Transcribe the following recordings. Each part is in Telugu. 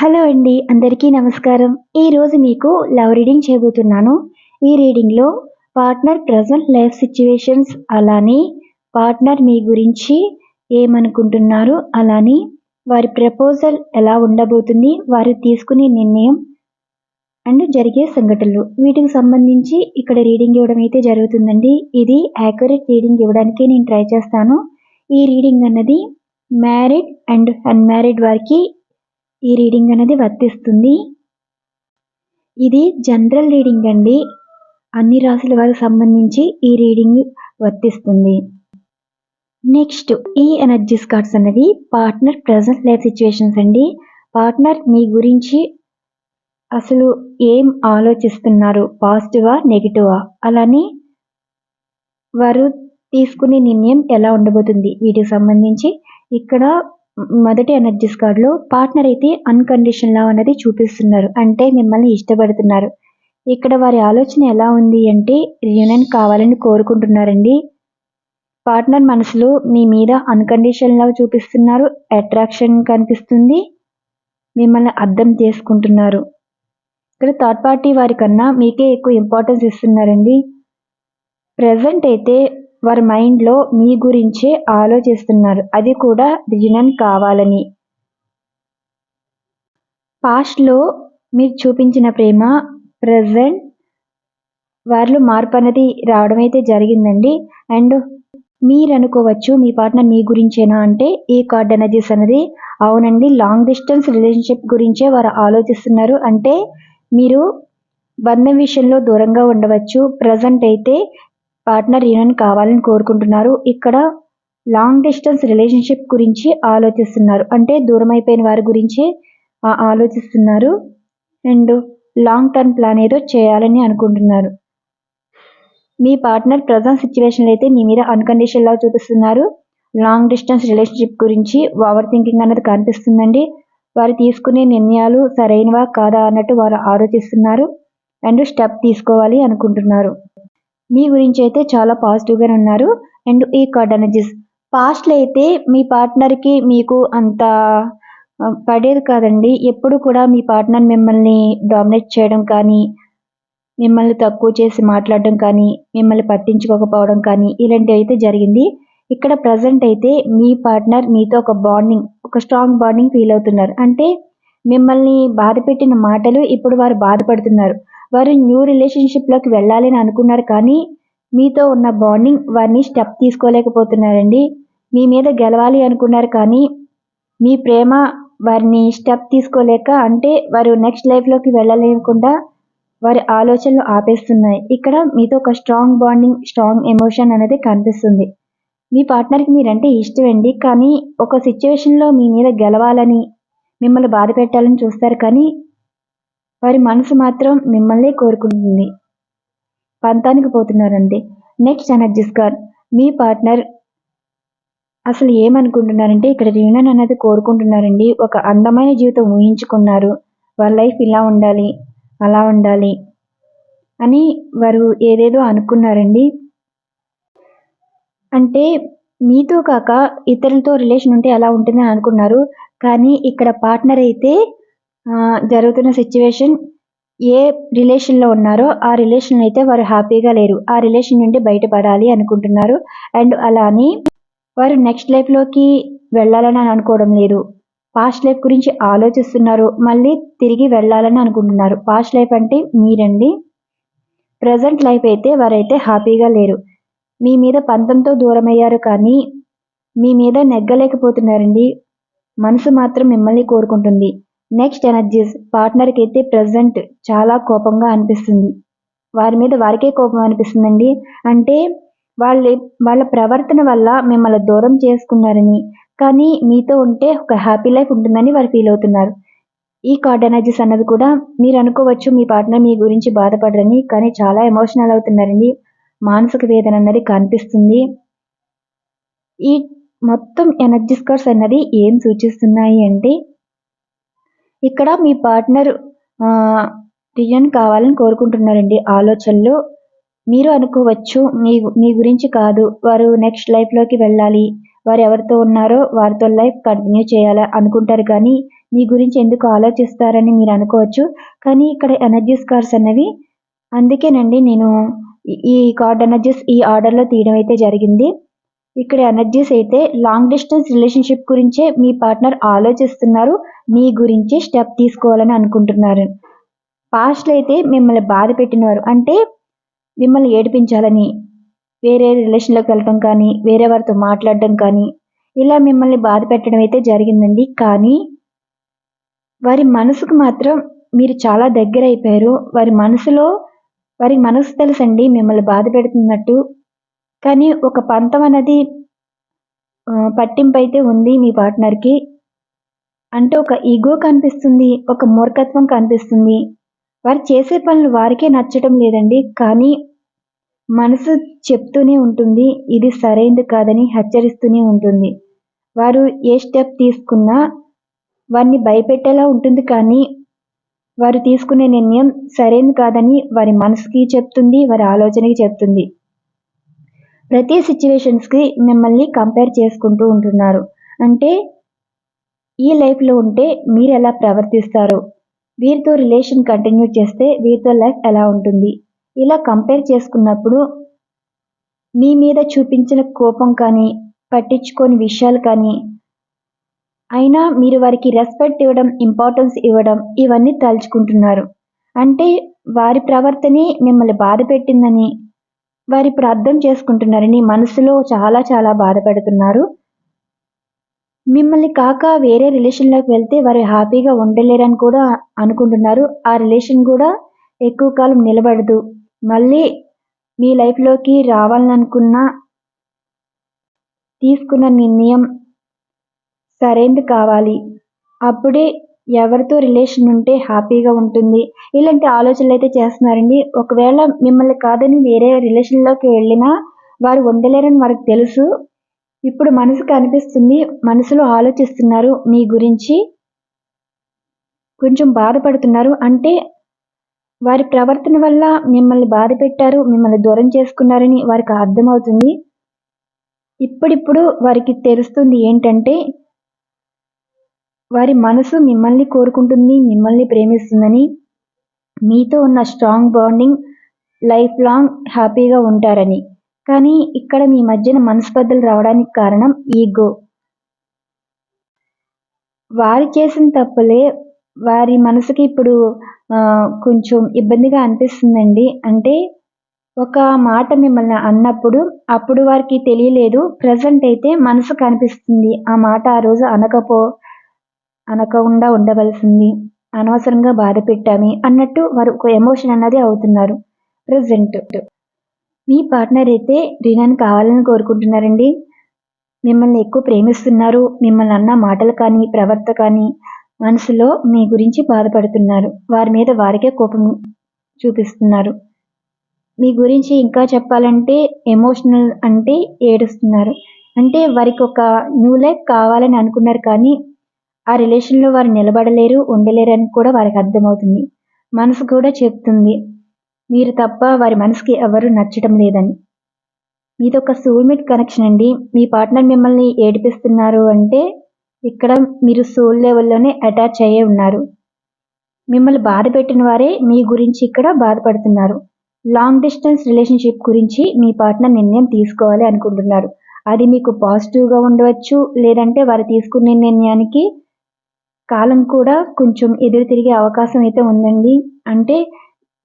హలో అండి అందరికీ నమస్కారం. ఈరోజు మీకు లవ్ రీడింగ్ చేయబోతున్నాను. ఈ రీడింగ్లో పార్ట్నర్ ప్రజెంట్ లైఫ్ సిచ్యువేషన్స్ అలానే పార్ట్నర్ మీ గురించి ఏమనుకుంటున్నారు అలానే వారి ప్రపోజల్ ఎలా ఉండబోతుంది వారు తీసుకునే నిర్ణయం అండ్ జరిగే సంఘటనలు. వీటికి సంబంధించి ఇక్కడ రీడింగ్ ఇవ్వడం అయితే జరుగుతుందండి. ఇది యాక్యురేట్ రీడింగ్ ఇవ్వడానికి నేను ట్రై చేస్తాను. ఈ రీడింగ్ అన్నది మ్యారీడ్ అండ్ అన్మ్యారీడ్ వారికి ఈ రీడింగ్ అనేది వర్తిస్తుంది. ఇది జనరల్ రీడింగ్ అండి. అన్ని రాశుల వారికి సంబంధించి ఈ రీడింగ్ వర్తిస్తుంది. నెక్స్ట్ ఈ ఎనర్జీస్ కార్డ్స్ అనేవి పార్ట్నర్ ప్రజెంట్ లైఫ్ సిచ్యువేషన్స్ అండి. పార్ట్నర్ మీ గురించి అసలు ఏం ఆలోచిస్తున్నారు? పాజిటివా నెగిటివా? అలానే వారు తీసుకునే నిర్ణయం ఎలా ఉండబోతుంది? వీటికి సంబంధించి ఇక్కడ మొదటి ఎనర్జీస్ కార్డులో పార్ట్నర్ అయితే అన్కండిషన్ లవ్ అనేది చూపిస్తున్నారు. అంటే మిమ్మల్ని ఇష్టపడుతున్నారు. ఇక్కడ వారి ఆలోచన ఎలా ఉంది అంటే రియూనియన్ కావాలని కోరుకుంటున్నారండి. పార్ట్నర్ మనసులో మీ మీద అన్కండిషన్ లవ్ చూపిస్తున్నారు. అట్రాక్షన్ కనిపిస్తుంది. మిమ్మల్ని అర్థం చేసుకుంటున్నారు. ఇక్కడ థర్డ్ పార్టీ వారి కన్నా మీకే ఎక్కువ ఇంపార్టెన్స్ ఇస్తున్నారండి. ప్రజెంట్ అయితే వారి మైండ్లో మీ గురించే ఆలోచిస్తున్నారు. అది కూడా రిజనన్ కావాలని. పాస్ట్లో మీరు చూపించిన ప్రేమ ప్రజెంట్ వారిలో మార్పు అనేది రావడం అయితే జరిగిందండి. అండ్ మీరు అనుకోవచ్చు మీ పార్ట్నర్ మీ గురించేనా అంటే ఈ కార్డ్ ఎనర్జీస్ అనేది అవునండి. లాంగ్ డిస్టెన్స్ రిలేషన్షిప్ గురించే వారు ఆలోచిస్తున్నారు. అంటే మీరు బంధం విషయంలో దూరంగా ఉండవచ్చు. ప్రజెంట్ అయితే పార్ట్నర్ యూనియన్ కావాలని కోరుకుంటున్నారు. ఇక్కడ లాంగ్ డిస్టెన్స్ రిలేషన్షిప్ గురించి ఆలోచిస్తున్నారు. అంటే దూరం అయిపోయిన వారి గురించి ఆలోచిస్తున్నారు. అండ్ లాంగ్ టర్మ్ ప్లాన్ ఏదో చేయాలని అనుకుంటున్నారు. మీ పార్ట్నర్ ప్రజెంట్ సిచ్యువేషన్లో అయితే మీ మీద అన్కండిషన్ లవ్ చూపిస్తున్నారు. లాంగ్ డిస్టెన్స్ రిలేషన్షిప్ గురించి ఓవర్ థింకింగ్ అనేది కనిపిస్తుందండి. వారు తీసుకునే నిర్ణయాలు సరైనవా కాదా అన్నట్టు వారు ఆలోచిస్తున్నారు. అండ్ స్టెప్ తీసుకోవాలి అనుకుంటున్నారు. మీ గురించి అయితే చాలా పాజిటివ్గానే ఉన్నారు. అండ్ ఈ కార్డ్ ఎనర్జీస్ పాస్ట్లో అయితే మీ పార్ట్నర్కి మీకు అంత పడేది కాదండి. ఎప్పుడు కూడా మీ పార్ట్నర్ మిమ్మల్ని డామినేట్ చేయడం కానీ మిమ్మల్ని తక్కువ చేసి మాట్లాడడం కానీ మిమ్మల్ని పట్టించుకోకపోవడం కానీ ఇలాంటివి అయితే జరిగింది. ఇక్కడ ప్రజెంట్ అయితే మీ పార్ట్నర్ మీతో ఒక బాండింగ్ ఒక స్ట్రాంగ్ బాండింగ్ ఫీల్ అవుతున్నారు. అంటే మిమ్మల్ని బాధ పెట్టిన మాటలు ఇప్పుడు వారు బాధపడుతున్నారు. వారు న్యూ రిలేషన్షిప్లోకి వెళ్ళాలని అనుకున్నారు కానీ మీతో ఉన్న బాండింగ్ వారిని స్టెప్ తీసుకోలేకపోతున్నారండి. మీ మీద గెలవాలి అనుకున్నారు కానీ మీ ప్రేమ వారిని స్టెప్ తీసుకోలేక అంటే వారు నెక్స్ట్ లైఫ్లోకి వెళ్ళలేకుండా వారి ఆలోచనలు ఆపేస్తున్నాయి. ఇక్కడ మీతో ఒక స్ట్రాంగ్ బాండింగ్ స్ట్రాంగ్ ఎమోషన్ అనేది కనిపిస్తుంది. మీ పార్ట్నర్కి మీరంటే ఇష్టమండి కానీ ఒక సిచ్యువేషన్లో మీ మీద గెలవాలని మిమ్మల్ని బాధ పెట్టాలని చూస్తారు కానీ వారి మనసు మాత్రం మిమ్మల్ని కోరుకుంటుంది. పంతానికి పోతున్నారండి నెక్స్ట్ ఎనర్జీస్ గార్ మీ పార్ట్నర్ అసలు ఏమనుకుంటున్నారంటే ఇక్కడ రీయూనియన్ అనేది కోరుకుంటున్నారండి. ఒక అందమైన జీవితం ఊహించుకున్నారు. వాళ్ళ లైఫ్ ఇలా ఉండాలి అలా ఉండాలి అని వారు ఏదేదో అనుకున్నారండి. అంటే మీతో కాక ఇతరులతో రిలేషన్ ఉంటే ఎలా ఉంటుందని అనుకున్నారు. కానీ ఇక్కడ పార్ట్నర్ అయితే జరుగుతున్న సిచ్యువేషన్ ఏ రిలేషన్లో ఉన్నారో ఆ రిలేషన్ అయితే వారు హ్యాపీగా లేరు. ఆ రిలేషన్ నుండి బయటపడాలి అనుకుంటున్నారు. అండ్ అలా అని వారు నెక్స్ట్ లైఫ్లోకి వెళ్ళాలని అనుకోవడం లేదు. పాస్ట్ లైఫ్ గురించి ఆలోచిస్తున్నారు. మళ్ళీ తిరిగి వెళ్ళాలని అనుకుంటున్నారు. పాస్ట్ లైఫ్ అంటే మీరండి. ప్రజెంట్ లైఫ్ అయితే వారైతే హ్యాపీగా లేరు. మీ మీద పంతంతో దూరమయ్యారు కానీ మీ మీద నెగ్గలేకపోతున్నారండి. మనసు మాత్రం మిమ్మల్ని కోరుకుంటుంది. నెక్స్ట్ ఎనర్జీస్ పార్ట్నర్కి అయితే ప్రజెంట్ చాలా కోపంగా అనిపిస్తుంది. వారి మీద వారికే కోపం అనిపిస్తుందండి. అంటే వాళ్ళ వాళ్ళ ప్రవర్తన వల్ల మిమ్మల్ని దూరం చేసుకున్నారని కానీ మీతో ఉంటే ఒక హ్యాపీ లైఫ్ ఉంటుందని వారు ఫీల్ అవుతున్నారు. ఈ కార్డ్ ఎనర్జీస్ అన్నది కూడా మీరు అనుకోవచ్చు మీ పార్ట్నర్ మీ గురించి బాధపడరని కానీ చాలా ఎమోషనల్ అవుతున్నారండి. మానసిక వేదన అన్నది కనిపిస్తుంది. ఈ మొత్తం ఎనర్జీస్ కార్డ్స్ అన్నది ఏం సూచిస్తున్నాయి అంటే ఇక్కడ మీ పార్ట్నర్ రిజన్ కావాలని కోరుకుంటున్నారండి. ఆలోచనలు మీరు అనుకోవచ్చు మీ మీ గురించి కాదు. వారు నెక్స్ట్ లైఫ్లోకి వెళ్ళాలి. వారు ఎవరితో ఉన్నారో వారితో లైఫ్ కంటిన్యూ చేయాలి అనుకుంటారు. కానీ మీ గురించి ఎందుకు ఆలోచిస్తారని మీరు అనుకోవచ్చు. కానీ ఇక్కడ ఎనర్జీస్ కార్డ్స్ అనేవి అందుకేనండి నేను ఈ కార్డ్ ఎనర్జీస్ ఈ ఆర్డర్లో తీయడం అయితే జరిగింది. ఇక్కడ ఎనర్జీస్ అయితే లాంగ్ డిస్టెన్స్ రిలేషన్షిప్ గురించే మీ పార్ట్నర్ ఆలోచిస్తున్నారు మీ గురించి స్టెప్ తీసుకోవాలని అనుకుంటున్నారు. పాస్ట్లో అయితే మిమ్మల్ని బాధ పెట్టినవారు అంటే మిమ్మల్ని ఏడిపించాలని వేరే రిలేషన్లోకి వెళ్ళటం కానీ వేరే వారితో మాట్లాడడం కానీ ఇలా మిమ్మల్ని బాధ పెట్టడం అయితే జరిగిందండి. కానీ వారి మనసుకు మాత్రం మీరు చాలా దగ్గర అయిపోయారు వారి మనసులో వారి మనసు తెలుసండి మిమ్మల్ని బాధ పెడుతున్నట్టు. కానీ ఒక పంతం అనేది పట్టింపు అయితే ఉంది మీ పార్ట్నర్కి. అంటే ఒక ఈగో కనిపిస్తుంది ఒక మూర్ఖత్వం కనిపిస్తుంది. వారు చేసే పనులు వారికే నచ్చటం లేదండి కానీ మనసు చెప్తూనే ఉంటుంది ఇది సరైనది కాదని హెచ్చరిస్తూనే ఉంటుంది. వారు ఏ స్టెప్ తీసుకున్నా వారిని భయపెట్టేలా ఉంటుంది కానీ వారు తీసుకునే నిర్ణయం సరైనది కాదని వారి మనసుకి చెప్తుంది వారి ఆలోచనకి చెప్తుంది. ప్రతి సిచ్యువేషన్స్కి మిమ్మల్ని కంపేర్ చేసుకుంటూ ఉంటున్నారు. అంటే ఈ లైఫ్లో ఉంటే మీరు ఎలా ప్రవర్తిస్తారు వీరితో రిలేషన్ కంటిన్యూ చేస్తే వీరితో లైఫ్ ఎలా ఉంటుంది? ఇలా కంపేర్ చేసుకున్నప్పుడు మీ మీద చూపించిన కోపం కానీ పట్టించుకోని విషయాలు కానీ అయినా మీరు వారికి రెస్పెక్ట్ ఇవ్వడం ఇంపార్టెన్స్ ఇవ్వడం ఇవన్నీ తలుచుకుంటున్నారు. అంటే వారి ప్రవర్తనే మిమ్మల్ని బాధ పెట్టిందని వారు ఇప్పుడు అర్థం చేసుకుంటున్నారని మనసులో చాలా చాలా బాధపడుతున్నారు. మిమ్మల్ని కాక వేరే రిలేషన్లోకి వెళ్తే వారు హ్యాపీగా ఉండలేరని కూడా అనుకుంటున్నారు. ఆ రిలేషన్ కూడా ఎక్కువ కాలం నిలబడదు. మళ్ళీ మీ లైఫ్లోకి రావాలనుకున్న తీసుకున్న నిర్ణయం సరైనది కావాలి. అప్పుడే ఎవరితో రిలేషన్ ఉంటే హ్యాపీగా ఉంటుంది. ఇలాంటి ఆలోచనలు అయితే చేస్తున్నారండి. ఒకవేళ మిమ్మల్ని కాదని వేరే రిలేషన్లోకి వెళ్ళినా వారు ఉండలేరని వారికి తెలుసు. ఇప్పుడు మనసుకు అనిపిస్తుంది మనసులో ఆలోచిస్తున్నారు. మీ గురించి కొంచెం బాధపడుతున్నారు. అంటే వారి ప్రవర్తన వల్ల మిమ్మల్ని బాధ పెట్టారు మిమ్మల్ని దూరం చేసుకున్నారని వారికి అర్థమవుతుంది. ఇప్పుడిప్పుడు వారికి తెలుస్తుంది ఏంటంటే వారి మనసు మిమ్మల్ని కోరుకుంటుంది మిమ్మల్ని ప్రేమిస్తుందని. మీతో ఉన్న స్ట్రాంగ్ బాండింగ్ లైఫ్ లాంగ్ హ్యాపీగా ఉంటారని. కానీ ఇక్కడ మీ మధ్యన మనస్పర్ధలు రావడానికి కారణం ఈగో వారు చేసిన తప్పులే వారి మనసుకి ఇప్పుడు కొంచెం ఇబ్బందిగా అనిపిస్తుందండి. అంటే ఒక మాట మిమ్మల్ని అన్నప్పుడు అప్పుడు వారికి తెలియలేదు. ప్రజెంట్ అయితే మనసు కనిపిస్తుంది. ఆ మాట ఆ రోజు అనకపో అనకుండా ఉండవలసింది. అనవసరంగా బాధ పెట్టామి అన్నట్టు వారు ఒక ఎమోషన్ అన్నది అవుతున్నారు. ప్రజెంట్. మీ పార్ట్నర్ అయితే రీనాని కావాలని కోరుకుంటున్నారండి. మిమ్మల్ని ఎక్కువ ప్రేమిస్తున్నారు. మిమ్మల్ని అన్న మాటలు కానీ ప్రవర్త కానీ మనసులో మీ గురించి బాధపడుతున్నారు. వారి మీద వారికే కోపం చూపిస్తున్నారు. మీ గురించి ఇంకా చెప్పాలంటే ఎమోషనల్ అంటే ఏడుస్తున్నారు. అంటే వారికి ఒక న్యూ లైఫ్ కావాలని అనుకున్నారు కానీ ఆ రిలేషన్లో వారు నిలబడలేరు ఉండలేరు అని కూడా వారికి అర్థమవుతుంది. మనసు కూడా చెప్తుంది మీరు తప్ప వారి మనసుకి ఎవరు నచ్చటం లేదని. మీది ఒక సోల్మేట్ కనెక్షన్ అండి. మీ పార్ట్నర్ మిమ్మల్ని ఏడిపిస్తున్నారు అంటే ఇక్కడ మీరు సోల్ లెవెల్లోనే అటాచ్ అయ్యే ఉన్నారు. మిమ్మల్ని బాధ పెట్టిన వారే మీ గురించి ఇక్కడ బాధపడుతున్నారు. లాంగ్ డిస్టెన్స్ రిలేషన్షిప్ గురించి మీ పార్ట్నర్ నిర్ణయం తీసుకోవాలి అనుకుంటున్నారు. అది మీకు పాజిటివ్గా ఉండవచ్చు లేదంటే వారు తీసుకునే నిర్ణయానికి కాలం కూడా కొంచెం ఎదురు తిరిగే అవకాశం అయితే ఉందండి. అంటే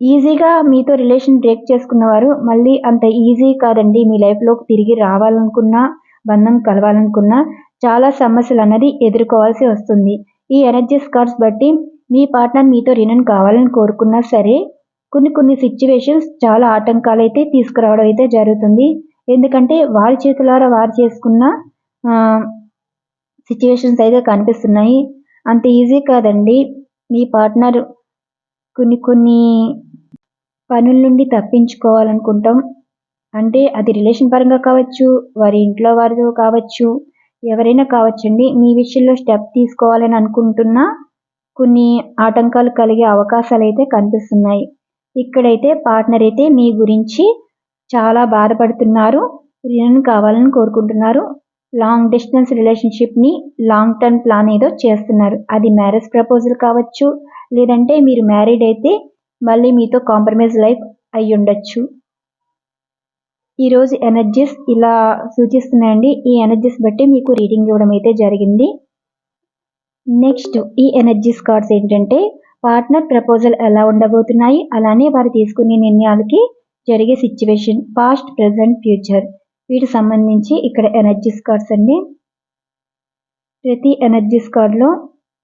ఈజీగా మీతో రిలేషన్ బ్రేక్ చేసుకున్నవారు మళ్ళీ అంత ఈజీ కాదండి మీ లైఫ్లోకి తిరిగి రావాలనుకున్నా బంధం కలవాలనుకున్నా చాలా సమస్యలు అన్నది ఎదుర్కోవాల్సి వస్తుంది. ఈ ఎనర్జీ కార్డ్స్ బట్టి మీ పార్ట్నర్ మీతో రినన్ కావాలని కోరుకున్నా సరే కొన్ని కొన్ని సిచ్యువేషన్స్ చాలా ఆటంకాలు అయితే తీసుకురావడం అయితే జరుగుతుంది. ఎందుకంటే వారి చేతులారా వారు చేసుకున్న సిచ్యువేషన్స్ అయితే కనిపిస్తున్నాయి. అంత ఈజీ కాదండి. మీ పార్ట్నర్ కొన్ని కొన్ని పనుల నుండి తప్పించుకోవాలనుకుంటాం. అంటే అది రిలేషన్ పరంగా కావచ్చు వారి ఇంట్లో వారితో కావచ్చు ఎవరైనా కావచ్చండి. మీ విషయంలో స్టెప్ తీసుకోవాలని అనుకుంటున్నా కొన్ని ఆటంకాలు కలిగే అవకాశాలు అయితే కనిపిస్తున్నాయి. ఇక్కడైతే పార్ట్నర్ అయితే మీ గురించి చాలా బాధపడుతున్నారు. రినన్ కావాలని కోరుకుంటున్నారు. లాంగ్ డిస్టెన్స్ రిలేషన్షిప్ని లాంగ్ టర్మ్ ప్లాన్ ఏదో చేస్తున్నారు. అది మ్యారేజ్ ప్రపోజల్ కావచ్చు లేదంటే మీరు మ్యారీడ్ అయితే మళ్ళీ మీతో కాంప్రమైజ్ లైఫ్ అయి ఉండొచ్చు. ఈరోజు ఎనర్జీస్ ఇలా సూచిస్తున్నాయండి. ఈ ఎనర్జీస్ బట్టి మీకు రీడింగ్ ఇవ్వడం అయితే జరిగింది. నెక్స్ట్ ఈ ఎనర్జీస్ కార్డ్స్ ఏంటంటే పార్ట్నర్ ప్రపోజల్ ఎలా ఉండబోతున్నాయి అలానే వారు తీసుకునే నిర్ణయాలకి జరిగే సిచ్యువేషన్ పాస్ట్ ప్రజెంట్ ఫ్యూచర్. వీటికి సంబంధించి ఇక్కడ ఎనర్జీస్ కార్డ్స్ అండి. ప్రతి ఎనర్జీస్ కార్డులో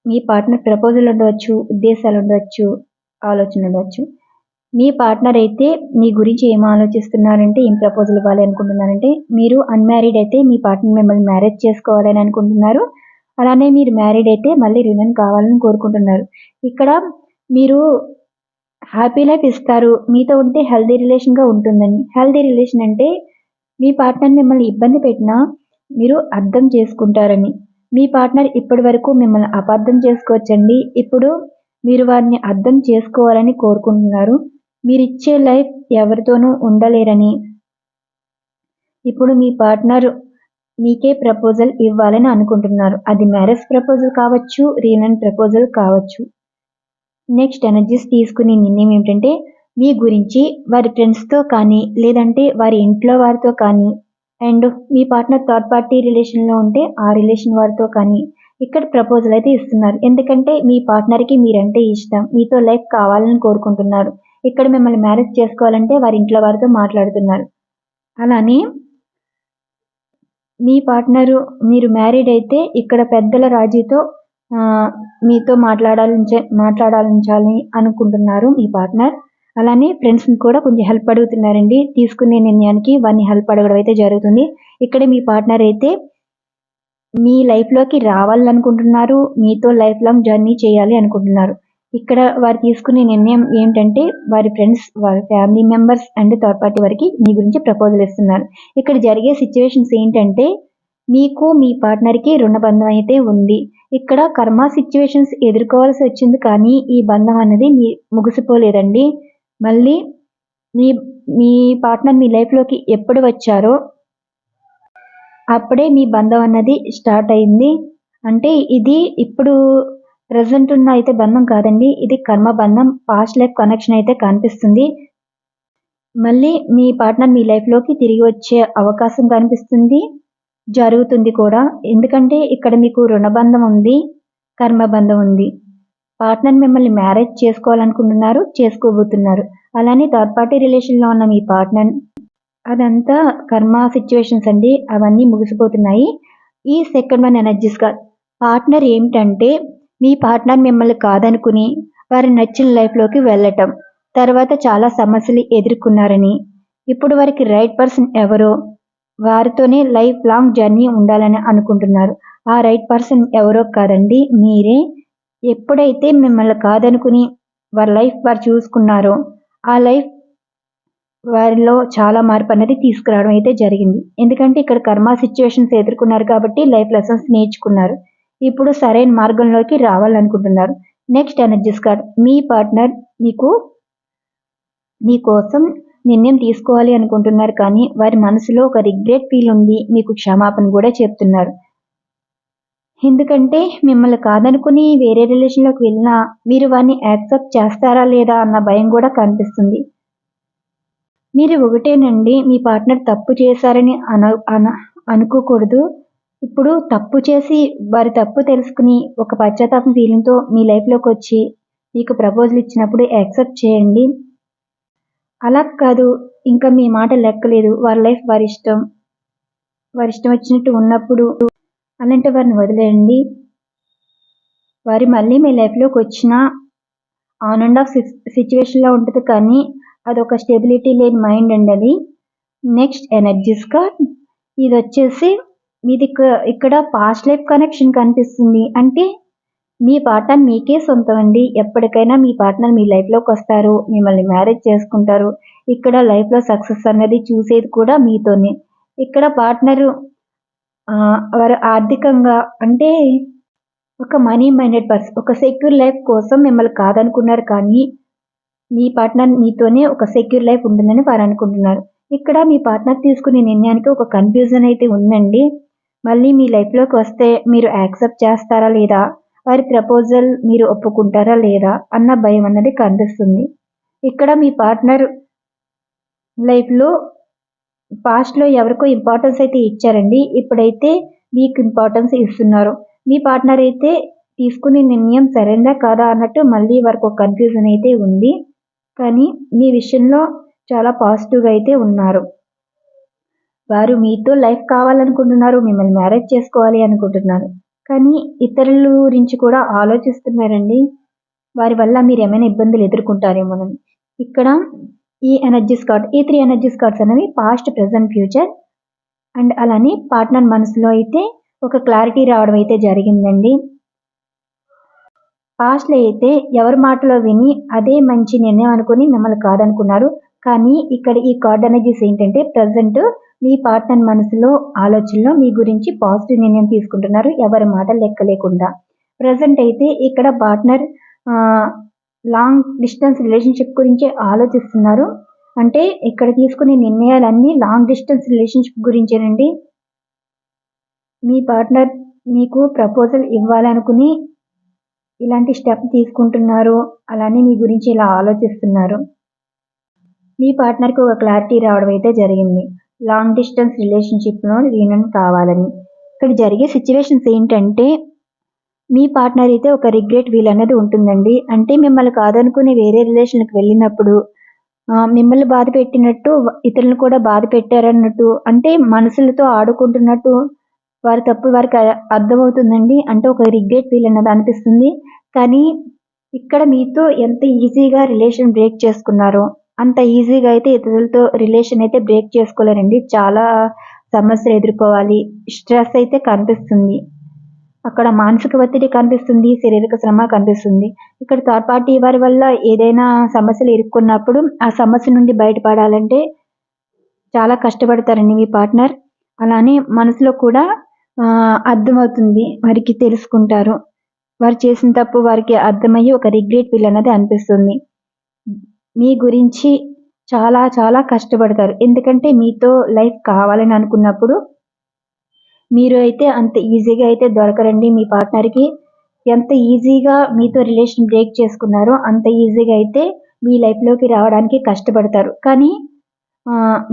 మీ పార్ట్నర్ ప్రపోజల్ ఉండవచ్చు ఉద్దేశాలు ఉండవచ్చు ఆలోచన ఉండవచ్చు. మీ పార్ట్నర్ అయితే మీ గురించి ఏం ఆలోచిస్తున్నారంటే ఏం ప్రపోజల్ ఇవ్వాలి అనుకుంటున్నారంటే మీరు అన్మ్యారీడ్ అయితే మీ పార్ట్నర్ మిమ్మల్ని మ్యారేజ్ చేసుకోవాలని అనుకుంటున్నారు. అలానే మీరు మ్యారీడ్ అయితే మళ్ళీ రినన్ కావాలని కోరుకుంటున్నారు. ఇక్కడ మీరు హ్యాపీ లైఫ్ ఇస్తారు. మీతో ఉంటే హెల్దీ రిలేషన్గా ఉంటుందని. హెల్దీ రిలేషన్ అంటే మీ పార్ట్నర్ మిమ్మల్ని ఇబ్బంది పెట్టినా మీరు అర్థం చేసుకుంటారని. మీ పార్ట్నర్ ఇప్పటి వరకు మిమ్మల్ని అపార్థం చేసుకోవచ్చండి. ఇప్పుడు మీరు వారిని అర్థం చేసుకోవాలని కోరుకుంటున్నారు. మీరు ఇచ్చే లైఫ్ ఎవరితోనూ ఉండలేరని. ఇప్పుడు మీ పార్ట్నర్ మీకే ప్రపోజల్ ఇవ్వాలని అనుకుంటున్నారు. అది మ్యారేజ్ ప్రపోజల్ కావచ్చు రీనన్ ప్రపోజల్ కావచ్చు. నెక్స్ట్ ఎనర్జీస్ తీసుకునే నిర్ణయం ఏమిటంటే మీ గురించి వారి ఫ్రెండ్స్తో కానీ లేదంటే వారి ఇంట్లో వారితో కానీ అండ్ మీ పార్ట్నర్ థర్డ్ పార్టీ రిలేషన్లో ఉంటే ఆ రిలేషన్ వారితో కానీ ఇక్కడ ప్రపోజల్ అయితే ఇస్తున్నారు. ఎందుకంటే మీ పార్ట్నర్కి మీరంటే ఇష్టం. మీతో లైఫ్ కావాలని కోరుకుంటున్నారు. ఇక్కడ మిమ్మల్ని మ్యారేజ్ చేసుకోవాలంటే వారి ఇంట్లో వారితో మాట్లాడుతున్నారు. అలానే మీ పార్ట్నరు మీరు మ్యారీడ్ అయితే ఇక్కడ పెద్దల రాజీతో మీతో మాట్లాడాలి మాట్లాడాలించాలి అనుకుంటున్నారు మీ పార్ట్నర్. అలానే ఫ్రెండ్స్ని కూడా కొంచెం హెల్ప్ అడుగుతున్నారండి. తీసుకునే నిర్ణయానికి వారిని హెల్ప్ అడగడం అయితే జరుగుతుంది. ఇక్కడ మీ పార్ట్నర్ అయితే మీ లైఫ్లోకి రావాలనుకుంటున్నారు. మీతో లైఫ్ లాంగ్ జర్నీ చేయాలి అనుకుంటున్నారు. ఇక్కడ వారు తీసుకునే నిర్ణయం ఏంటంటే వారి ఫ్రెండ్స్ వారి family members and third party వారికి మీ గురించి ప్రపోజల్ ఇస్తున్నారు. ఇక్కడ జరిగే సిచ్యువేషన్స్ ఏంటంటే మీకు మీ పార్ట్నర్కి రుణబంధం అయితే ఉంది. ఇక్కడ కర్మ సిచ్యువేషన్స్ ఎదుర్కోవాల్సి వచ్చింది కానీ ఈ బంధం అనేది మీ ముగిసిపోలేదండి. మళ్ళీ మీ మీ పార్ట్నర్ మీ లైఫ్లోకి ఎప్పుడు వచ్చారో అప్పుడే మీ బంధం అన్నది స్టార్ట్ అయింది. అంటే ఇది ఇప్పుడు ప్రజెంట్ ఉన్న అయితే బంధం కాదండి ఇది కర్మ బంధం పాస్ట్ లైఫ్ కనెక్షన్ అయితే కనిపిస్తుంది. మళ్ళీ మీ పార్ట్నర్ మీ లైఫ్లోకి తిరిగి వచ్చే అవకాశం కనిపిస్తుంది జరుగుతుంది కూడా. ఎందుకంటే ఇక్కడ మీకు రుణబంధం ఉంది కర్మబంధం ఉంది. పార్ట్నర్ మిమ్మల్ని మ్యారేజ్ చేసుకోవాలనుకుంటున్నారు చేసుకోబోతున్నారు. అలానే థర్డ్ పార్టీ రిలేషన్లో ఉన్న మీ పార్ట్నర్ అదంతా కర్మ సిచ్యువేషన్స్ అండి. అవన్నీ ముగిసిపోతున్నాయి. ఈ సెకండ్ వన్ ఎనర్జీస్గా పార్ట్నర్ ఏమిటంటే మీ పార్ట్నర్ మిమ్మల్ని కాదనుకుని వారి నచ్చిన లైఫ్లోకి వెళ్ళటం. తర్వాత చాలా సమస్యలు ఎదుర్కొన్నారని ఇప్పుడు వారికి రైట్ పర్సన్ ఎవరో వారితోనే లైఫ్ లాంగ్ జర్నీ ఉండాలని అనుకుంటున్నారు. ఆ రైట్ పర్సన్ ఎవరో కాదండి మీరే ఎప్పుడైతే మిమ్మల్ని కాదనుకుని వారి లైఫ్ వారు చూసుకున్నారో ఆ లైఫ్ వారిలో చాలా మార్పు అనేది తీసుకురావడం అయితే జరిగింది. ఎందుకంటే ఇక్కడ కర్మ సిచ్యువేషన్స్ ఎదుర్కొన్నారు కాబట్టి లైఫ్ లెసన్స్ నేర్చుకున్నారు. ఇప్పుడు సరైన మార్గంలోకి రావాలనుకుంటున్నారు. నెక్స్ట్ ఎనర్జీస్ కార్డ్ మీ పార్ట్నర్ మీకు మీకోసం నిర్ణయం తీసుకోవాలి అనుకుంటున్నారు కానీ వారి మనసులో ఒక రిగ్రెట్ ఫీల్ ఉంది మీకు క్షమాపణ కూడా చెప్తున్నారు. ఎందుకంటే మిమ్మల్ని కాదనుకుని వేరే రిలేషన్లోకి వెళ్ళినా మీరు వారిని యాక్సెప్ట్ చేస్తారా లేదా అన్న భయం కూడా కనిపిస్తుంది. మీరు ఒకటేనండి మీ పార్ట్నర్ తప్పు చేశారని అన అన అనుకోకూడదు. ఇప్పుడు తప్పు చేసి వారి తప్పు తెలుసుకుని ఒక పశ్చాత్తాపం ఫీలింగ్తో మీ లైఫ్లోకి వచ్చి మీకు ప్రపోజల్ ఇచ్చినప్పుడు యాక్సెప్ట్ చేయండి. అలా కాదు ఇంకా మీ మాట లెక్కలేదు. వారి లైఫ్ వారి ఇష్టం వారి ఇష్టం వచ్చినట్టు ఉన్నప్పుడు అలాంటి వారిని వదిలేయండి. వారి మళ్ళీ మీ లైఫ్లోకి వచ్చిన ఆన్ అండ్ ఆఫ్ సిచ్యువేషన్లో ఉంటుంది కానీ అదొక స్టెబిలిటీ లేని మైండ్ అండి అది. నెక్స్ట్ ఎనర్జీస్గా ఇది వచ్చేసి మీది ఇక్కడ పాస్ట్ లైఫ్ కనెక్షన్ కనిపిస్తుంది. అంటే మీ పార్ట్నర్ మీకే సొంతం అండి. ఎప్పటికైనా మీ పార్ట్నర్ మీ లైఫ్లోకి వస్తారు మిమ్మల్ని మ్యారేజ్ చేసుకుంటారు. ఇక్కడ లైఫ్లో సక్సెస్ అనేది చూసేది కూడా మీతోనే. ఇక్కడ పార్ట్నరు వారు ఆర్థికంగా అంటే ఒక మనీ మైండెడ్ పర్సన్ ఒక సెక్యూర్ లైఫ్ కోసం మిమ్మల్ని కాదనుకున్నారు కానీ మీ పార్ట్నర్ మీతోనే ఒక సెక్యూర్ లైఫ్ ఉంటుందని వారు అనుకుంటున్నారు. ఇక్కడ మీ పార్ట్నర్ తీసుకునే నిర్ణయానికి ఒక కన్ఫ్యూజన్ అయితే ఉందండి. మళ్ళీ మీ లైఫ్లోకి వస్తే మీరు యాక్సెప్ట్ చేస్తారా లేదా? వారి ప్రపోజల్ మీరు ఒప్పుకుంటారా లేదా? అన్న భయం అన్నది కనిపిస్తుంది. ఇక్కడ మీ పార్ట్నర్ లైఫ్లో పాస్ట్లో ఎవరికో ఇంపార్టెన్స్ అయితే ఇచ్చారండి. ఇప్పుడైతే మీకు ఇంపార్టెన్స్ ఇస్తున్నారు. మీ పార్ట్నర్ అయితే తీసుకునే నిర్ణయం సరైనదా కాదా అన్నట్టు మళ్ళీ వారికి ఒక కన్ఫ్యూజన్ అయితే ఉంది. కానీ మీ విషయంలో చాలా పాజిటివ్గా అయితే ఉన్నారు. వారు మీతో లైఫ్ కావాలనుకుంటున్నారు మిమ్మల్ని మ్యారేజ్ చేసుకోవాలి అనుకుంటున్నారు. కానీ ఇతరుల గురించి కూడా ఆలోచిస్తున్నారండి. వారి వల్ల మీరు ఏమైనా ఇబ్బందులు ఎదుర్కొంటారేమోనని. ఇక్కడ ఈ ఎనర్జీస్ కార్డ్ ఈ త్రీ ఎనర్జీస్ కార్డ్స్ అనేవి పాస్ట్ ప్రజెంట్ ఫ్యూచర్ అండ్ అలానే పార్ట్నర్ మనసులో అయితే ఒక క్లారిటీ రావడం అయితే జరిగిందండి. పాస్ట్లో అయితే ఎవరి మాటలో విని అదే మంచి నిర్ణయం అనుకుని మిమ్మల్ని కాదనుకున్నారు. కానీ ఇక్కడ ఈ కార్డ్ ఎనర్జీస్ ఏంటంటే ప్రజెంట్ మీ పార్ట్నర్ మనసులో ఆలోచనలో మీ గురించి పాజిటివ్ నిర్ణయం తీసుకుంటున్నారు. ఎవరి మాట లెక్క లేకుండా ప్రజెంట్ అయితే ఇక్కడ పార్ట్నర్ లాంగ్ డిస్టెన్స్ రిలేషన్షిప్ గురించి ఆలోచిస్తున్నారు. అంటే ఇక్కడ తీసుకునే నిర్ణయాలన్నీ లాంగ్ డిస్టెన్స్ రిలేషన్షిప్ గురించేనండి. మీ పార్ట్నర్ మీకు ప్రపోజల్ ఇవ్వాలనుకుని ఇలాంటి స్టెప్ తీసుకుంటున్నారు. అలానే మీ గురించి ఇలా ఆలోచిస్తున్నారు. మీ పార్ట్నర్కి ఒక క్లారిటీ రావడం అయితే జరిగింది. లాంగ్ డిస్టెన్స్ రిలేషన్షిప్లో రీయూనియన్ కావాలని. ఇక్కడ జరిగే సిచ్యువేషన్స్ ఏంటంటే మీ పార్ట్నర్ అయితే ఒక రిగ్రెట్ వీల్ అనేది ఉంటుందండి. అంటే మిమ్మల్ని కాదనుకుని వేరే రిలేషన్కి వెళ్ళినప్పుడు మిమ్మల్ని బాధ పెట్టినట్టు ఇతరులను కూడా బాధ పెట్టారన్నట్టు అంటే మనసులతో ఆడుకుంటున్నట్టు వారి తప్పు వారికి అర్థమవుతుందండి. అంటే ఒక రిగ్రెట్ ఫీల్ అన్నది అనిపిస్తుంది. కానీ ఇక్కడ మీతో ఎంత ఈజీగా రిలేషన్ బ్రేక్ చేసుకున్నారో అంత ఈజీగా అయితే ఇతరులతో రిలేషన్ అయితే బ్రేక్ చేసుకోలేరండి. చాలా సమస్యలు ఎదుర్కోవాలి. స్ట్రెస్ అయితే కనిపిస్తుంది. అక్కడ మానసిక ఒత్తిడి కనిపిస్తుంది శారీరక శ్రమ కనిపిస్తుంది. ఇక్కడ థర్డ్ పార్టీ వారి వల్ల ఏదైనా సమస్యలు ఇరుక్కున్నప్పుడు ఆ సమస్య నుండి బయటపడాలంటే చాలా కష్టపడతారండి మీ పార్ట్నర్ అలానే మనసులో కూడా అర్థమవుతుంది వారికి తెలుసుకుంటారు. వారు చేసిన తప్పు వారికి అర్థమయ్యి ఒక రిగ్రెట్ ఫీల్ అన్నది అనిపిస్తుంది. మీ గురించి చాలా చాలా కష్టపడతారు. ఎందుకంటే మీతో లైఫ్ కావాలని అనుకున్నప్పుడు మీరు అయితే అంత ఈజీగా అయితే దొరకరండి మీ పార్ట్నర్కి ఎంత ఈజీగా మీతో రిలేషన్ బ్రేక్ చేసుకున్నారో అంత ఈజీగా అయితే మీ లైఫ్లోకి రావడానికి కష్టపడతారు. కానీ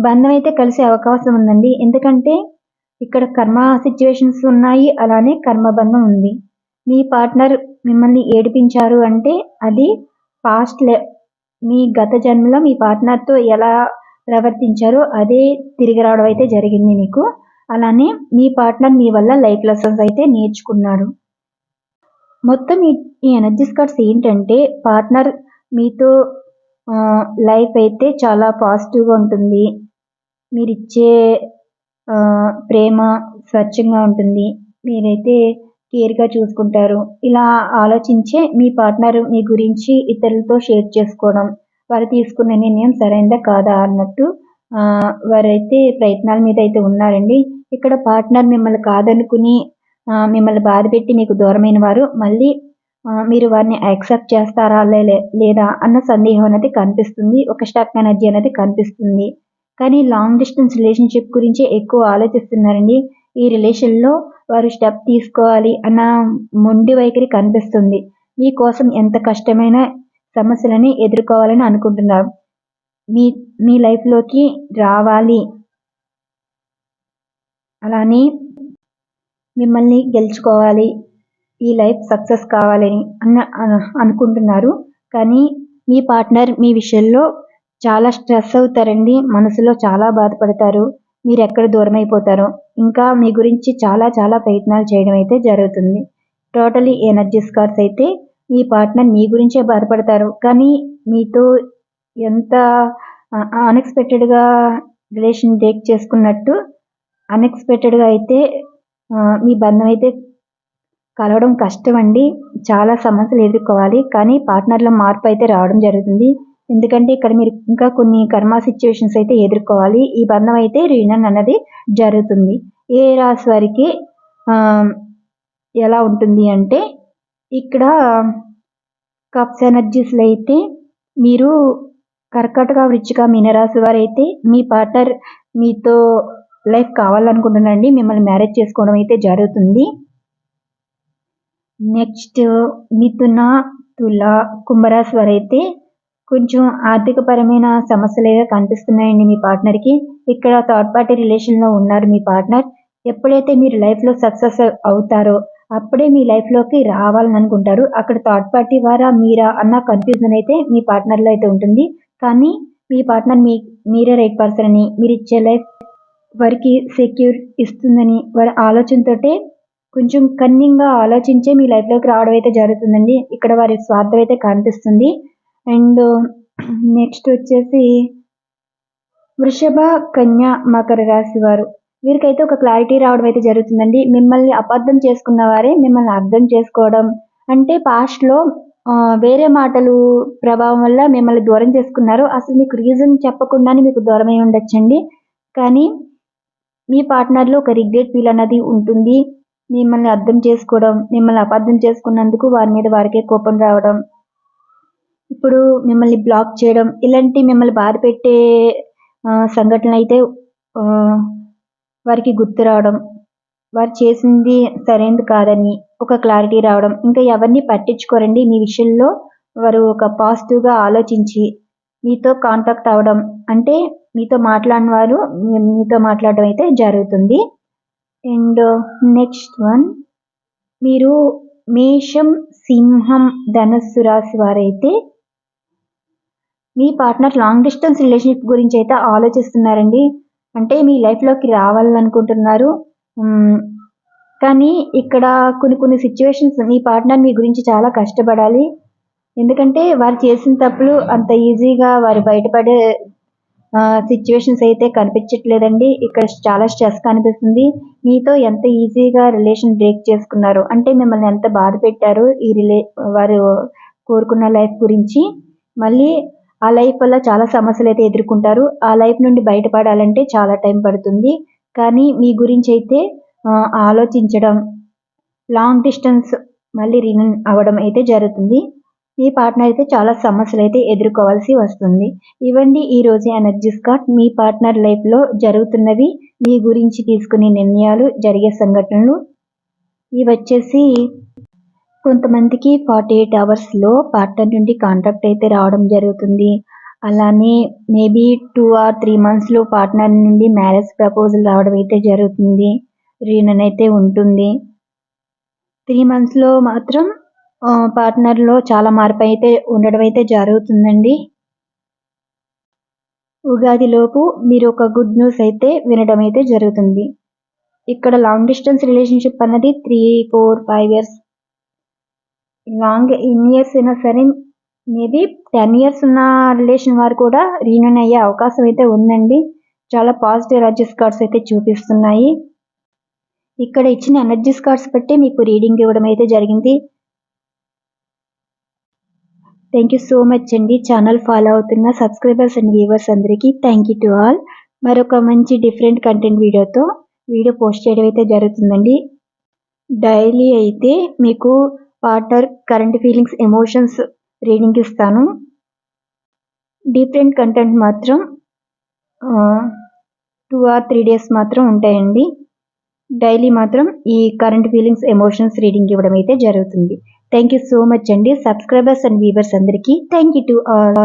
బంధం అయితే కలిసే అవకాశం ఉందండి. ఎందుకంటే ఇక్కడ కర్మ సిచ్యువేషన్స్ ఉన్నాయి అలానే కర్మబంధం ఉంది. మీ పార్ట్నర్ మిమ్మల్ని ఏడిపించారు అంటే అది పాస్ట్ మీ గత జన్మలో మీ పార్ట్నర్తో ఎలా ప్రవర్తించారో అదే తిరిగి రావడం అయితే జరిగింది మీకు. అలానే మీ పార్ట్నర్ మీ వల్ల లైఫ్ లెసన్స్ అయితే నేర్చుకున్నాడు మొత్తం ఈ ఎనర్జీస్ కార్డ్స్ ఏంటంటే పార్ట్నర్ మీతో లైఫ్ అయితే చాలా పాజిటివ్గా ఉంటుంది. మీరు ఇచ్చే ప్రేమ స్వచ్ఛంగా ఉంటుంది. మీరైతే కేర్గా చూసుకుంటారు. ఇలా ఆలోచించే మీ పార్ట్నర్ మీ గురించి ఇతరులతో షేర్ చేసుకోవడం వారు తీసుకున్న నిర్ణయం సరైనదా కాదా అన్నట్టు వారైతే ప్రయత్నాల మీద అయితే ఉన్నారండి. ఇక్కడ పార్ట్నర్ మిమ్మల్ని కాదనుకుని మిమ్మల్ని బాధ పెట్టి మీకు దూరమైన వారు మళ్ళీ మీరు వారిని యాక్సెప్ట్ చేస్తారా లేదా అన్న సందేహం అనేది కనిపిస్తుంది. ఒక స్టాక్ ఎనర్జీ అనేది కనిపిస్తుంది. కానీ లాంగ్ డిస్టెన్స్ రిలేషన్షిప్ గురించి ఎక్కువ ఆలోచిస్తున్నారండి. ఈ రిలేషన్లో వారు స్టెప్ తీసుకోవాలి అన్న మొండి వైఖరి కనిపిస్తుంది. మీకోసం ఎంత కష్టమైన సమస్యలని ఎదుర్కోవాలని అనుకుంటున్నారు మీ మీ లైఫ్లోకి రావాలి. అలానే మిమ్మల్ని గెలుచుకోవాలి ఈ లైఫ్ సక్సెస్ కావాలని అన్న అనుకుంటున్నారు. కానీ మీ పార్ట్నర్ మీ విషయంలో చాలా స్ట్రెస్ అవుతారండి మనసులో చాలా బాధపడతారు మీరు ఎక్కడ దూరం అయిపోతారో ఇంకా మీ గురించి చాలా చాలా ప్రయత్నాలు చేయడం అయితే జరుగుతుంది. టోటలీ ఎనర్జీస్ స్కార్స్ అయితే మీ పార్ట్నర్ మీ గురించే బాధపడతారు. కానీ మీతో ఎంత అన్ఎక్స్పెక్టెడ్గా రిలేషన్ బ్రేక్ చేసుకున్నట్టు అన్ఎక్స్పెక్టెడ్గా అయితే మీ బంధం అయితే కలవడం కష్టం అండి చాలా సమస్యలు ఎదుర్కోవాలి. కానీ పార్ట్నర్లో మార్పు అయితే రావడం జరుగుతుంది. ఎందుకంటే ఇక్కడ మీరు ఇంకా కొన్ని కర్మ సిచ్యువేషన్స్ అయితే ఎదుర్కోవాలి. ఈ బంధం అయితే రీనన్ అన్నది జరుగుతుంది. ఏ రాశి వారికి ఎలా ఉంటుంది అంటే ఇక్కడ కప్స్ ఎనర్జీస్లో అయితే మీరు కర్కటక వృచ్చిక మీనరాశి వారైతే మీ పార్ట్నర్ మీతో లైఫ్ కావాలనుకుంటున్నారండి మిమ్మల్ని మ్యారేజ్ చేసుకోవడం అయితే జరుగుతుంది. నెక్స్ట్ మిథున తుల కుంభరాశి వారు అయితే కొంచెం ఆర్థికపరమైన సమస్యలు కనిపిస్తున్నాయండి మీ పార్ట్నర్కి. ఇక్కడ థర్డ్ పార్టీ రిలేషన్లో ఉన్నారు మీ పార్ట్నర్. ఎప్పుడైతే మీరు లైఫ్లో సక్సెస్ అవుతారో అప్పుడే మీ లైఫ్లోకి రావాలని అనుకుంటారు. అక్కడ థర్డ్ పార్టీ వారా మీరా అన్న కన్ఫ్యూజన్ అయితే మీ పార్ట్నర్లో అయితే ఉంటుంది. కానీ మీ పార్ట్నర్ మీ మీరే రైట్ పర్సన్ అని మీరు ఇచ్చే లైఫ్ వారికి సెక్యూర్ ఇస్తుందని వారి ఆలోచనతోటే కొంచెం కన్నింగ్గా ఆలోచించే మీ లైఫ్లోకి రావడం అయితే జరుగుతుందండి. ఇక్కడ వారి స్వార్థం అయితే కనిపిస్తుంది. అండ్ నెక్స్ట్ వచ్చేసి వృషభ కన్య మకర రాశి వారు. వీరికైతే ఒక క్లారిటీ రావడం అయితే జరుగుతుందండి. మిమ్మల్ని అబద్ధం చేసుకున్న వారే మిమ్మల్ని అర్థం చేసుకోవడం. అంటే పాస్ట్లో వేరే మాటలు ప్రభావం వల్ల మిమ్మల్ని దూరం చేసుకున్నారు. అసలు మీకు రీజన్ చెప్పకుండానే మీకు దూరమై ఉండొచ్చండి. కానీ మీ పార్ట్నర్లో ఒక రిగ్రెట్ ఫీల్ అన్నది ఉంటుంది. మిమ్మల్ని అర్థం చేసుకోవడం మిమ్మల్ని అపార్థం చేసుకున్నందుకు వారి మీద వారికే కోపం రావడం. ఇప్పుడు మిమ్మల్ని బ్లాక్ చేయడం ఇలాంటి మిమ్మల్ని బాధ పెట్టే సంఘటనలు అయితే వారికి గుర్తు రావడం. వారు చేసింది సరైనది కాదని ఒక క్లారిటీ రావడం. ఇంకా ఎవరిని పట్టించుకోరండి మీ విషయంలో? వారు ఒక పాజిటివ్గా ఆలోచించి మీతో కాంటాక్ట్ అవ్వడం అంటే మీతో మాట్లాడిన వారు మీతో మాట్లాడడం అయితే జరుగుతుంది. అండ్ నెక్స్ట్ వన్ మీరు మేషం సింహం ధనస్సు రాశి వారైతే మీ పార్ట్నర్ లాంగ్ డిస్టెన్స్ రిలేషన్షిప్ గురించి అయితే ఆలోచిస్తున్నారండి. అంటే మీ లైఫ్లోకి రావాలనుకుంటున్నారు. కానీ ఇక్కడ కొన్ని కొన్ని సిచ్యువేషన్స్ మీ పార్ట్నర్ మీ గురించి చాలా కష్టపడాలి. ఎందుకంటే వారు చేసిన తప్పులు అంత ఈజీగా వారు బయటపడే సిచ్యువేషన్స్ అయితే కనిపించట్లేదండి. ఇక్కడ చాలా స్ట్రెస్ కనిపిస్తుంది. మీతో ఎంత ఈజీగా రిలేషన్ బ్రేక్ చేసుకున్నారు? అంటే మిమ్మల్ని ఎంత బాధ పెట్టారు ఈ రిలే వారు కోరుకున్న లైఫ్ గురించి? మళ్ళీ ఆ లైఫ్ వల్ల చాలా సమస్యలు అయితే ఎదుర్కొంటారు. ఆ లైఫ్ నుండి బయటపడాలంటే చాలా టైం పడుతుంది. కానీ మీ గురించి అయితే ఆలోచించడం లాంగ్ డిస్టెన్స్ మళ్ళీ రిన్ అవ్వడం అయితే జరుగుతుంది. మీ పార్ట్నర్ అయితే చాలా సమస్యలు అయితే ఎదుర్కోవాల్సి వస్తుంది. ఇవ్వండి ఈ రోజు ఎనర్జీ స్కాట్ మీ పార్ట్నర్ లైఫ్లో జరుగుతున్నవి మీ గురించి తీసుకునే నిర్ణయాలు జరిగే సంఘటనలు. ఇవి వచ్చేసి కొంతమందికి ఫార్టీ ఎయిట్ అవర్స్లో పార్ట్నర్ నుండి కాంటాక్ట్ అయితే రావడం జరుగుతుంది. అలానే మేబీ టూ ఆర్ త్రీ మంత్స్లో పార్ట్నర్ నుండి మ్యారేజ్ ప్రపోజల్ రావడం అయితే జరుగుతుంది. రీనన్ అయితే ఉంటుంది. త్రీ మంత్స్లో మాత్రం పార్ట్నర్లో చాలా మార్పు అయితే ఉండడం అయితే జరుగుతుందండి. ఉగాదిలోపు మీరు ఒక గుడ్ న్యూస్ అయితే వినడం అయితే జరుగుతుంది. ఇక్కడ లాంగ్ డిస్టెన్స్ రిలేషన్షిప్ అన్నది three four five years long in years అయినా సరే మేబీ టెన్ ఇయర్స్ ఉన్న రిలేషన్ వారు కూడా రీయూనియన్ అయ్యే అవకాశం అయితే ఉందండి. చాలా పాజిటివ్ ఎనర్జీస్ కార్డ్స్ అయితే చూపిస్తున్నాయి. ఇక్కడ ఇచ్చిన ఎనర్జీస్ కార్డ్స్ బట్టి మీకు రీడింగ్ ఇవ్వడం అయితే జరిగింది. థ్యాంక్ యూ సో మచ్ అండి. ఛానల్ ఫాలో అవుతున్న సబ్స్క్రైబర్స్ అండ్ వ్యూవర్స్ అందరికీ థ్యాంక్ యూ టు ఆల్ మరొక మంచి డిఫరెంట్ కంటెంట్ వీడియోతో వీడియో పోస్ట్ చేయడం అయితే జరుగుతుందండి. డైలీ అయితే మీకు partner current feelings emotions reading ఇస్తాను. డిఫరెంట్ కంటెంట్ మాత్రం టూ ఆర్ త్రీ డేస్ మాత్రం ఉంటాయండి. డైలీ మాత్రం ఈ కరెంట్ ఫీలింగ్స్ ఎమోషన్స్ రీడింగ్ ఇవ్వడం అయితే జరుగుతుంది. థ్యాంక్ యూ సో మచ్ అండి. సబ్స్క్రైబర్స్ అండ్ వీవర్స్ అందరికీ థ్యాంక్ యూ టు ఆల్.